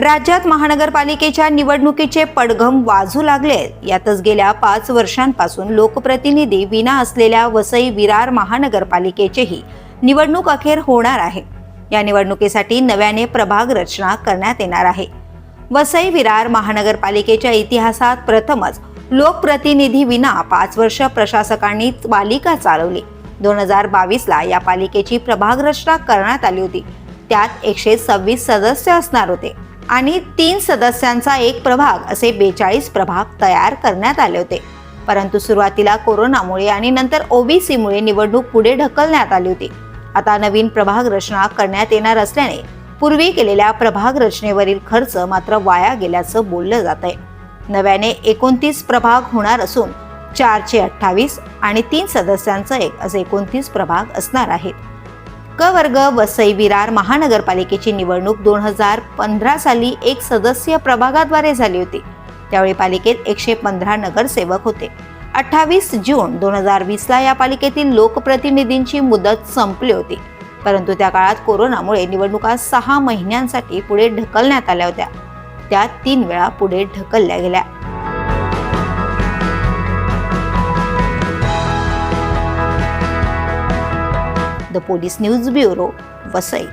राज्यात महानगरपालिकेच्या निवडणुकीचे पडघम वाजू लागले. यातच गेल्या पाच वर्षांपासून लोकप्रतिनिधी विना असलेल्या वसई विरार महानगरपालिकेचेही निवडणूक अखेर होणार आहे. या निवडणुकीसाठी नव्याने प्रभाग रचना करण्यात येणार आहे. वसई विरार महानगरपालिकेच्या इतिहासात प्रथमच लोकप्रतिनिधी विना पाच वर्ष प्रशासकांनी पालिका चालवली. दोन हजार बावीसला या पालिकेची प्रभाग रचना करण्यात आली होती. त्यात एकशे सव्वीस सदस्य असणार होते. आणि तीन सदस्यांचा एक प्रभाग असे बेचाळीस प्रभाग तयार करण्यात आले होते. परंतु सुरुवातीला कोरोनामुळे आणि नंतर ओबीसीमुळे निवडणूक पुढे ढकलण्यात आली होती. आता नवीन प्रभाग रचना करण्यात येणार असल्याने पूर्वी केलेल्या प्रभाग रचनेवरील खर्च मात्र वाया गेल्याचं बोललं जात आहे नव्याने एकोणतीस प्रभाग होणार असून चारशे अठ्ठावीस आणि तीन सदस्यांचं एक असे एकोणतीस प्रभाग असणार आहेत. क वर्ग वसई विरार महानगरपालिकेची निवडणूक दोन हजार पंधरा साली एक सदस्य प्रभागाद्वारे झाली होती. त्यावेळी पालिकेत एकशे पंधरा नगरसेवक होते. अठ्ठावीस जून दोन हजार वीसला या पालिकेतील लोकप्रतिनिधींची मुदत संपली होती. परंतु त्या काळात कोरोनामुळे निवडणुका सहा महिन्यांसाठी पुढे ढकलण्यात आल्या होत्या. त्या तीन वेळा पुढे ढकलल्या गेल्या. The police news bureau Vasai.